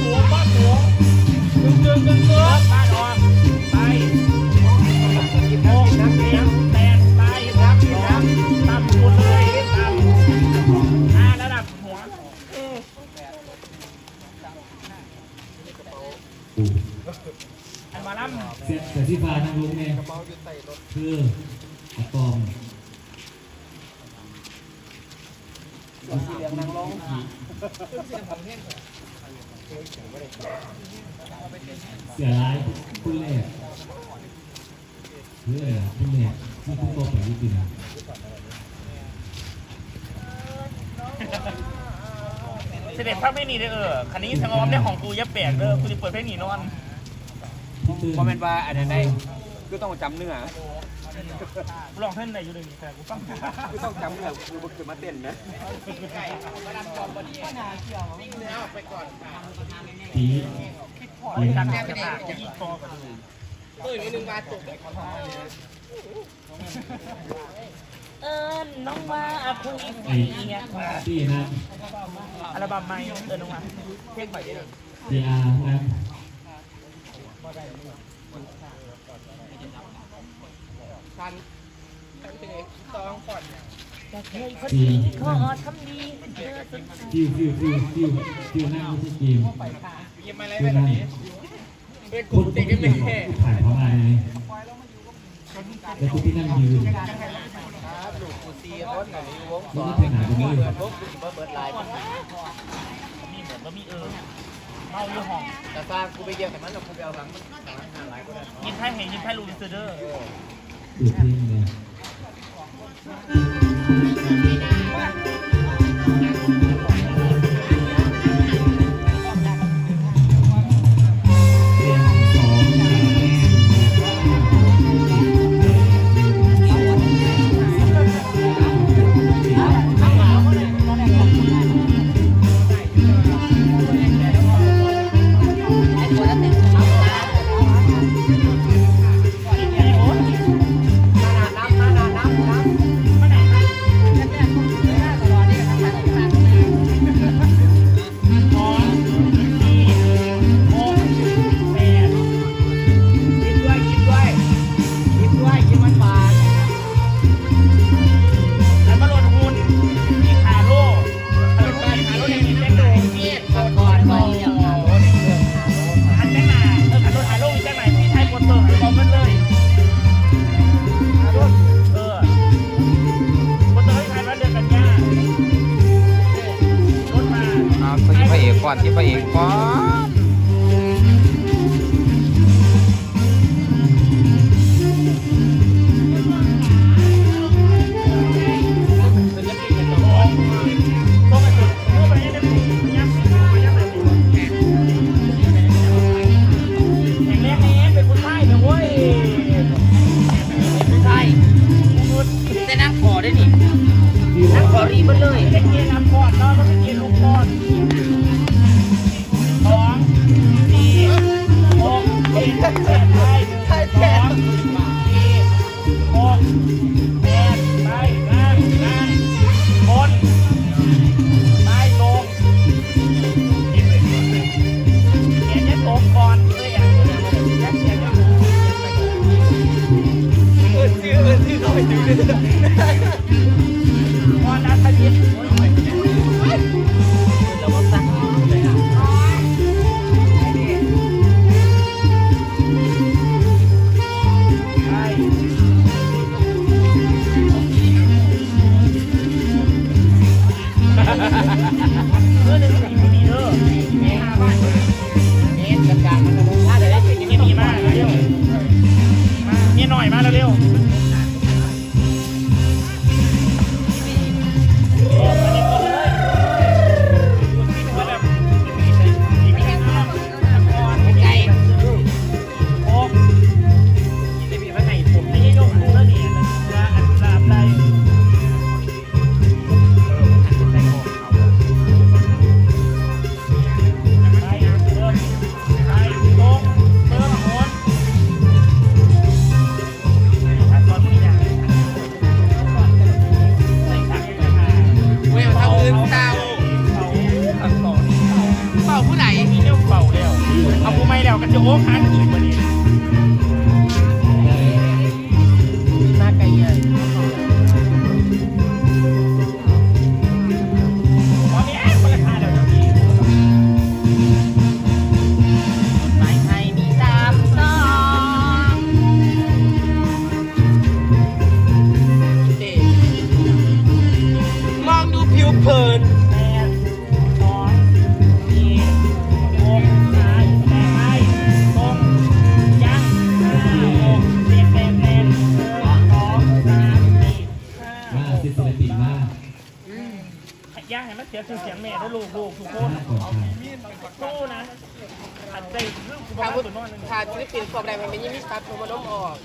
หัวป้หัวดึงดึงดึงกินน้กินน้ำเลี้ยงแตนไปน้ำน้ำตำหมดเลยตำห้าระดับหัวอัมาล้ำเสร็แต่ที่พานั่งลงเนี่คือกระป๋องเสียงนางร้องเสียงของเท่ง ร้ายคุณแรกเรื่อยคุณแรกที่คุณโตไปยี่ปีนะเสด็จพักไม่หนีเด้อเออคันนี้สงอมได้ของกูยับแปลกเด้อกูจะเปิดเพลงหนีนอนพี่ตื้นคอมเมนต์ว่าอันนั้นได้คือต้องจำเนื้อกู ลองเท่านไหนอยู่เลยนี่แต่กูฟังคือต้องจำเนื้อคือบ่คือมาเต้นนะผีบริการแก้ปัญหาที่คอกันเลยเอิญน้องมาคุยไอ้เงี้ยที่นะอัลบั้มใหม่เอิญน้องมาเพลงใหม่เลยดีอาร์นะ จะเคยคนดีขอทำดีเจอจนฟิวฟิวฟิวฟิวฟิวนั่งไม่ใช่เกมฟิวนั่งคนคนที่ถ่ายเข้ามาไงแล้วคนที่นั่งยืนสี่คนไหนวงแล้วก็ไปไหนตรงนี้เปิดวงคือเปิดไลน์มีเหมือนว่ามีเอิญเมาอยู่ห้องแต่สร้างกูไปเยี่ยมแต่มันกับกูไปเอาหลังมันหาหลายคนได้ยินไพ่เห็นยินไพ่ลูดิสเดอร์ อยู่ดเพลงเลย อกก่อนที่พระเอกก่อ 我喊你 ย่างให้มันเสียชื่อเสียงแม่ด้วยลูกลูกทุกคนสู้นะอันใจเรื่องกูบอถ้าคุณนอนนึง ถ้าศิลปินพวกใดมันไม่ยิ่งมีซับโทมันมออก